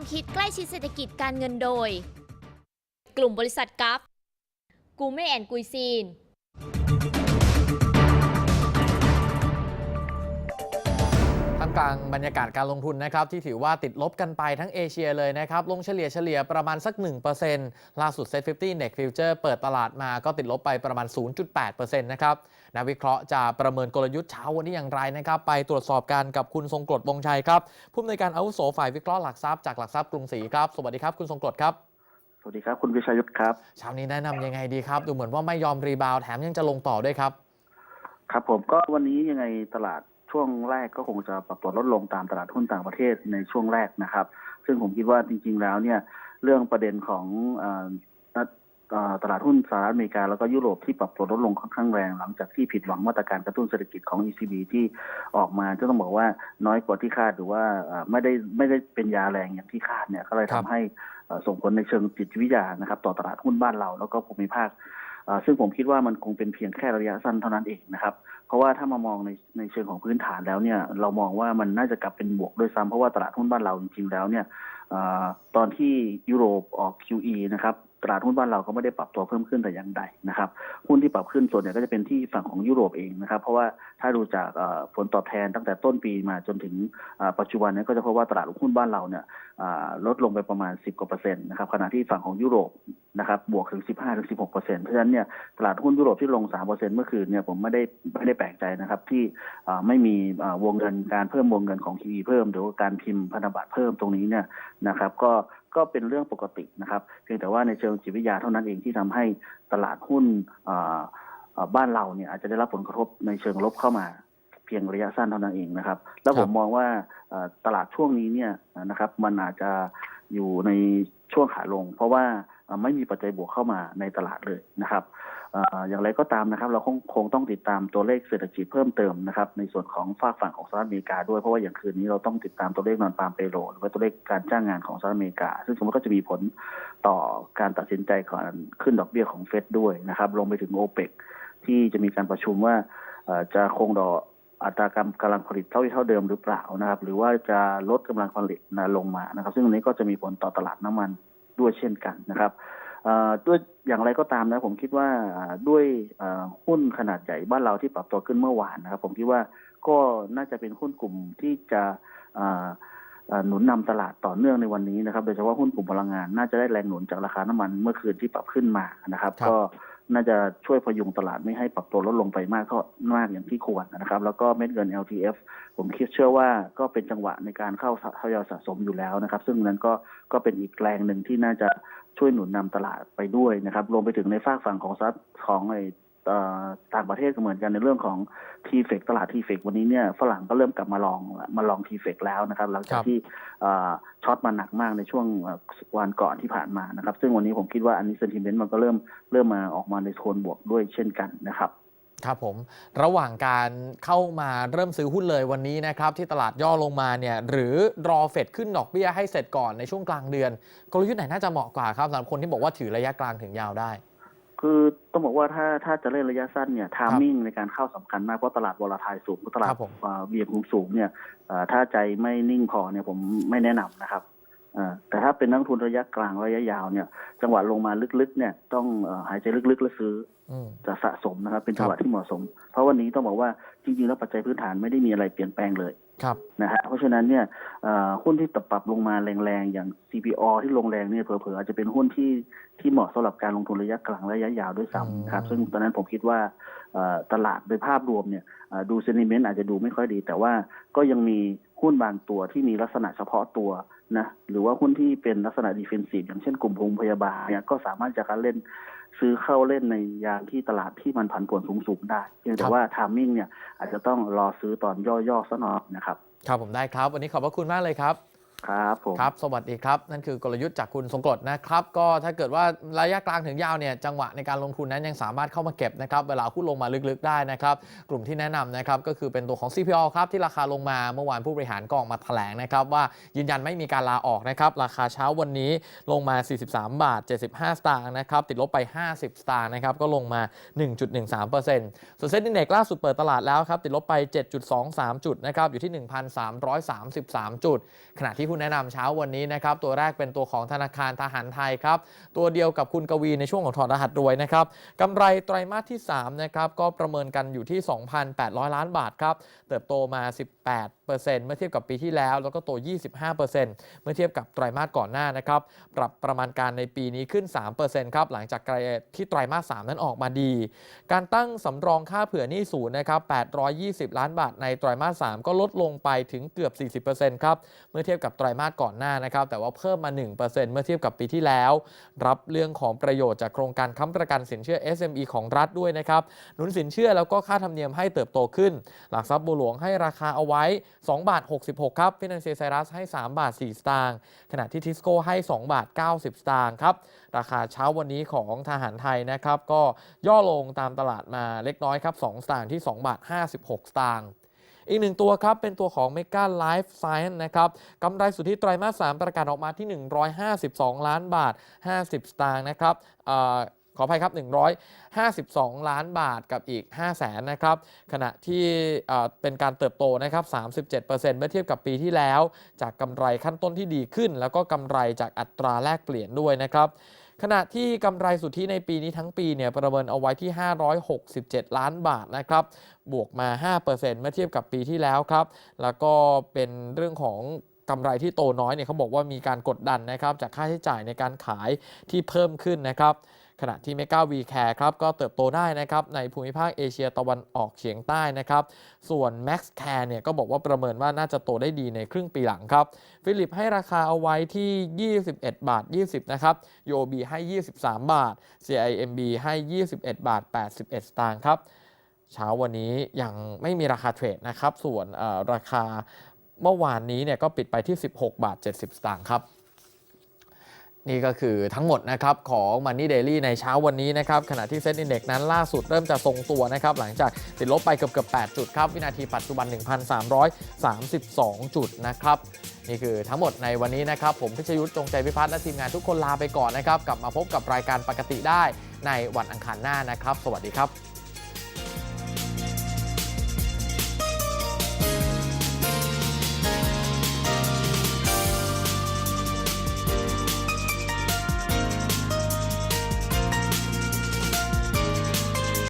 ความคิดใกล้ชิดเศรษฐกิจการเงินโดย กลุ่มบริษัทกัฟกูเม่แอนกุยซีน ท่ามกลางบรรยากาศการลงทุนนะครับที่ถือว่าติดลบกันไปทั้งเอเชียเลยนะครับลงเฉลี่ยเฉลี่ยประมาณสัก 1%ล่าสุด Set 50 Next Future เปิดตลาดมาก็ติดลบไปประมาณ 0.8%นะครับนักวิเคราะห์จะประเมินกลยุทธ์เช้าวันนี้อย่างไรนะครับไปตรวจสอบกันกับคุณทรงกรดวงชัยครับผู้อำนวยการอาวุโสฝ่ายวิเคราะห์หลักทรัพย์จากหลักทรัพย์กรุงศรีครับสวัสดีครับคุณทรงกรดครับสวัสดีครับคุณวิชายุทธครับเช้านี้แนะนำยังไงดีครับ ดูเหมือนว่าไม่ยอมรีบาวด์แถมยังจะลงต่อด้วยครับ ครับผมก็วันนี้ยังไงตลาด ช่วงแรกก็คงจะปรับตัวลดลงตามตลาดหุ้นต่างประเทศในช่วงแรกนะครับ ซึ่งผมคิดว่าจริง ๆ แล้วเนี่ยเรื่องประเด็นของตลาดหุ้นสหรัฐอเมริกาแล้วก็ยุโรปที่ปรับตัวลดลงค่อนข้างแรงหลังจากที่ผิดหวังมาตรการกระตุ้นเศรษฐกิจของ ECB ที่ออกมาจะต้องบอกว่าน้อยกว่าที่คาดหรือว่าไม่ได้ไม่ได้เป็นยาแรงอย่างที่คาดเนี่ยก็เลยทำบให้ส่งผลในเชิงจิตวิทยานะครับ ต่อตลาดหุ้นบ้านเราแล้วก็ภูมิภาค ซึ่งผมคิดว่ามันคงเป็นเพียงแค่ระยะสั้นเท่านั้นเองนะครับ เพราะว่าถ้ามามองในในเชิงของพื้นฐานแล้วเนี่ยเรามองว่ามันน่าจะกลับเป็นบวกด้วยซ้ำเพราะว่าตลาดหุ้นบ้านเราจริงๆแล้วเนี่ยอตอนที่ยุโรปออก QE นะครับ ตลาดหุ้นบ้านเราก็ไม่ได้ปรับตัวเพิ่มขึ้นแต่อย่างใดนะครับหุ้นที่ปรับขึ้นส่วนใหญ่ก็จะเป็นที่ฝั่งของยุโรปเองนะครับเพราะว่าถ้าดูจากผลตอบแทนตั้งแต่ต้นปีมาจนถึงปัจจุบันนี้ก็จะพบว่าตลาดหุ้นบ้านเราเนี่ยลดลงไปประมาณ 10กว่าเปอร์เซ็นต์นะครับขณะที่ฝั่งของยุโรปนะครับบวกถึง 15ถึง16เปอร์เซ็นต์เพราะฉะนั้นเนี่ยตลาดหุ้นยุโรปที่ลง3เปอร์เซ็นต์เมื่อคืนเนี่ยผมไม่ได้ไม่ได้แปลกใจนะครับที่ไม่มีวงเงินการเพิ่มวงเงินของ QE เพิ่ม หรือว่าการพิมพ์พันธบัตรเพิ่มตรงนี้เนี่ยนะครับก็ ก็เป็นเรื่องปกตินะครับเพียงแต่ว่าในเชิงจิตวิทยาเท่านั้นเองที่ทำให้ตลาดหุ้นบ้านเราเนี่ยอาจจะได้รับผลกระทบในเชิงลบเข้ามาเพียงระยะสั้นเท่านั้นเองนะครับ แล้วผมมองว่าตลาดช่วงนี้เนี่ยนะครับมันอาจจะอยู่ในช่วงขาลง เพราะว่า ไม่มีปัจจัยบวกเข้ามาในตลาดเลยนะครับอย่างไรก็ตามนะครับ เราคงคงต้องติดตามตัวเลขเศรษฐกิจเพิ่มเติมนะครับ ในส่วนของฝากฝั่งของสหรัฐอเมริกาด้วยเพราะว่าอย่างคืนนี้เราต้องติดตามตัวเลขนอนฟาร์มเปโรหรือว่าตัวเลขการจ้างงานของสหรัฐอเมริกา ซึ่งสมมติก็จะมีผลต่อการตัดสินใจการขึ้นดอกเบี้ยของเฟดด้วยนะครับลงไปถึงโอเปกที่จะมีการประชุมว่าจะคงดอกอัตรากำกำลังผลิตเท่าที่เท่าเดิมหรือเปล่านะครับ หรือว่าจะลดกำลังผลิตนะลงมานะครับ ซึ่งอันนี้ก็จะมีผลต่อตลาดน้ำมัน ด้วยเช่นกันนะครับด้วยอย่างไรก็ตามนะผมคิดว่าด้วยหุ้นขนาดใหญ่บ้านเราที่ปรับตัวขึ้นเมื่อวานนะครับ ผมคิดว่าก็น่าจะเป็นหุ้นกลุ่มที่จะหนุนนำตลาดต่อเนื่องในวันนี้นะครับ โดยเฉพาะหุ้นกลุ่มพลังงาน น่าจะได้แรงหนุนจากราคาน้ำมันเมื่อคืนที่ปรับขึ้นมานะครับครับก็ น่าจะช่วยพยุงตลาดไม่ให้ปรับตัวลดลงไปมากเท่ามากอย่างที่ควรนะครับ แล้วก็เม็ดเงิน LTF ผมคิดเชื่อว่าก็เป็นจังหวะในการเข้าทยอยสะสมอยู่แล้วนะครับ ซึ่งนั้นก็ก็เป็นอีกแรงหนึ่งที่น่าจะช่วยหนุนนำตลาดไปด้วยนะครับรวมไปถึงในฝากฝั่งของซับของไอ ต่างประเทศก็เหมือนกันในเรื่องของทีเฟกตลาดทีเฟกวันนี้เนี่ยฝรั่งก็เริ่มกลับมาลองมาลองทีเฟกแล้วนะครับหลังจากครับที่เอ่อช็อตมาหนักมากในช่วงเอ่อวันก่อนที่ผ่านมานะครับ ซึ่งวันนี้ผมคิดว่าอันนี้เซนติเมนต์มันก็เริ่มเริ่มมาออกมาในโทนบวกด้วยเช่นกันนะครับครับผมระหว่างการเข้ามาเริ่มซื้อหุ้นเลยวันนี้นะครับ ที่ตลาดย่อลงมาเนี่ยหรือรอเฟดขึ้นดอกเบี้ยให้เสร็จก่อนในช่วงกลางเดือน กลยุทธ์ไหนน่าจะเหมาะกว่าครับสำหรับคนที่บอกว่าถือระยะกลางถึงยาวได้ คือต้องบอกว่าถ้าถ้าจะเล่นระยะสั้นเนี่ยทามมิ่งในการเข้าสำคัญมากเพราะตลาดวอลทายสูงตลาดครับผมอ่าเบี่ยงสูงๆเนี่ยอ่าถ้าใจไม่นิ่งพอเนี่ยผมไม่แนะนำนะครับอ่าแต่ถ้าเป็นนักลงทุนระยะกลางระยะยาวเนี่ย จังหวะลงมาลึกๆ เนี่ยต้องเอ่อหายใจลึกๆ แล้วซื้ออืมจะสะสมนะครับ เป็นจังหวะครับที่เหมาะสม เพราะวันนี้ต้องบอกว่าจริงๆ แล้วปัจจัยพื้นฐานไม่ได้มีอะไรเปลี่ยนแปลงเลยครับ นะฮะเพราะฉะนั้นเนี่ยเอ่อหุ้นที่ตปรับลงมาแรงๆ อย่าง CPO ที่ลงแรงเนี่ยเผลอๆอาจจะเป็นหุ้นที่ที่เหมาะสำหรับการลงทุนระยะกลางระยะยาวด้วยอืมซ้ำครับซึ่งตอนนั้นผมคิดว่าเอ่อตลาดโดยภาพรวมเนี่ยเอ่อดูเซนิเมนต์อาจจะดูไม่ค่อยดี แต่ว่าก็ยังมี หุ้นบางตัวที่มีลักษณะเฉพาะตัวนะหรือว่าหุ้นที่เป็นลักษณะดิเฟนซีฟอย่างเช่นกลุ่มโรงพยาบาลเนี่ยก็สามารถจะการเล่นซื้อเข้าเล่นในยามที่ตลาดที่มันผันผวนสูงๆได้เพียงแต่ว่าทามมิ่งเนี่ยอาจจะต้องรอซื้อตอนย่อๆซะหน่อยนะครับครับผมได้ครับ วันนี้ขอบพระคุณมากเลยครับ ครับผม ครับ สวัสดีครับ นั่นคือกลยุทธ์จากคุณทรงกรดนะครับ ก็ถ้าเกิดว่าระยะกลางถึงยาวเนี่ย จังหวะในการลงทุนนั้นยังสามารถเข้ามาเก็บนะครับ เวลาหุ้นลงมาลึกๆได้นะครับ กลุ่มที่แนะนำนะครับ ก็คือเป็นตัวของ CPO ครับ ที่ราคาลงมา เมื่อวานผู้บริหารก็ออกมาแถลงนะครับ ว่ายืนยันไม่มีการลาออกนะครับ ราคาเช้าวันนี้ลงมา 43 บาท 75 สตางค์นะครับ ติดลบไป 50 สตางค์นะครับ ก็ลงมา 1.13%ส่วนเซ็นดิเน็กล่าสุดเปิดตลาดแล้วครับ ติดลบไป 7.23 จุดนะครับ อยู่ที่ 1,333 จุด ขณะที่หุ้นแนะนำเช้าวันนี้นะครับตัวแรกเป็นตัวของธนาคารทหารไทยครับตัวเดียวกับคุณกวีในช่วงของถอดรหัสรวยนะครับกำไรไตรมาสที่3นะครับก็ประเมินกันอยู่ที่ 2,800 ล้านบาทครับเติบโตมา 18 เมื่อเทียบกับปีที่แล้ว แล้วก็โต 25%เมื่อเทียบกับไตรมาสก่อนหน้านะครับปรับประมาณการในปีนี้ขึ้น 3%ครับหลังจากที่ไตรมาส 3 นั้นออกมาดี การตั้งสำรองค่าเผื่อหนี้ศูนย์นะครับ 820 ล้านบาทในไตรมาส 3 ก็ลดลงไปถึงเกือบ 40%ครับเมื่อเทียบกับไตรมาสก่อนหน้านะครับ แต่ว่าเพิ่มมา 1%เมื่อเทียบกับปีที่แล้ว รับเรื่องของประโยชน์จากโครงการค้ำประกันสินเชื่อ SME ของรัฐด้วยนะครับหนุนสินเชื่อแล้วก็ค่าธรรมเนียมให้เติบโตขึ้น หลักทรัพย์บัวหลวงให้ราคาเอาไว้ 2 บาท 66 ครับฟินแลนเซียไซรัสให้ 3 บาท 4 สตางค์ขณะที่ทิสโก้ให้ 2 บาท 90 สตางค์ครับราคาเช้าวันนี้ของทหารไทยนะครับก็ย่อลงตามตลาดมาเล็กน้อยครับ2สตางค์ที่ 2 บาท 56 สตางค์ อีกหนึ่งตัวครับ เป็นตัวของ Mega Life Science นะครับกำไรสุทธิไตรมาส 3 ประกาศออกมาที่ 152 ล้านบาท 50 สตางค์นะครับอขออภัยครับ 152 ล้านบาทกับอีก 5 0 0แสนนะครับ ขณะที่เอ่อเป็นการเติบโตนะครับ 37%เมื่อเทียบกับปีที่แล้ว จากกำไรขั้นต้นที่ดีขึ้น แล้วก็กำไรจากอัตราแลกเปลี่ยนด้วยนะครับ ขณะที่กำไรสุทธิในปีนี้ทั้งปีเนี่ยประเมินเอาไว้ที่ 567 ล้านบาทนะครับ บวกมา 5%เมื่อเทียบกับปีที่แล้วครับ แล้วก็เป็นเรื่องของกำไรที่โตน้อยเนี่ยเขาบอกว่ามีการกดดันนะครับจากค่าใช้จ่ายในการขายที่เพิ่มขึ้นนะครับ ขณะที่ Mega V Care ครับก็เติบโตได้นะครับในภูมิภาคเอเชียตะวันออกเฉียงใต้นะครับ ส่วน Max Care เนี่ยก็บอกว่าประเมินว่าน่าจะโตได้ดีในครึ่งปีหลังครับ ฟิลิปให้ราคาเอาไว้ที่ 21 บาท 20 นะครับ UOB ให้ 23 บาท CIMB ให้ 21 บาท 81 สตางค์ครับ เช้าวันนี้ยังไม่มีราคาเทรดนะครับ ส่วนราคาเมื่อวานนี้เนี่ยก็ปิดไปที่ 16 บาท 70 สตางค์ครับ นี่ก็คือทั้งหมดนะครับของ Money Daily ในเช้าวันนี้นะครับขณะที่เซ็นอินเดี x นั้นล่าสุดเริ่มจะทรงตัวนะครับหลังจากติดลบไปเกือบเกือบ8จุดครับ วินาทีปัจจุบัน 1,332 จุดนะครับนี่คือทั้งหมดในวันนี้นะครับ ผมพิชยุทธ์จงใจพิพัฒน์และทีมงานทุกคนลาไปก่อนนะครับ กลับมาพบกับรายการปกติได้ในวันอังคารหน้านะครับ สวัสดีครับ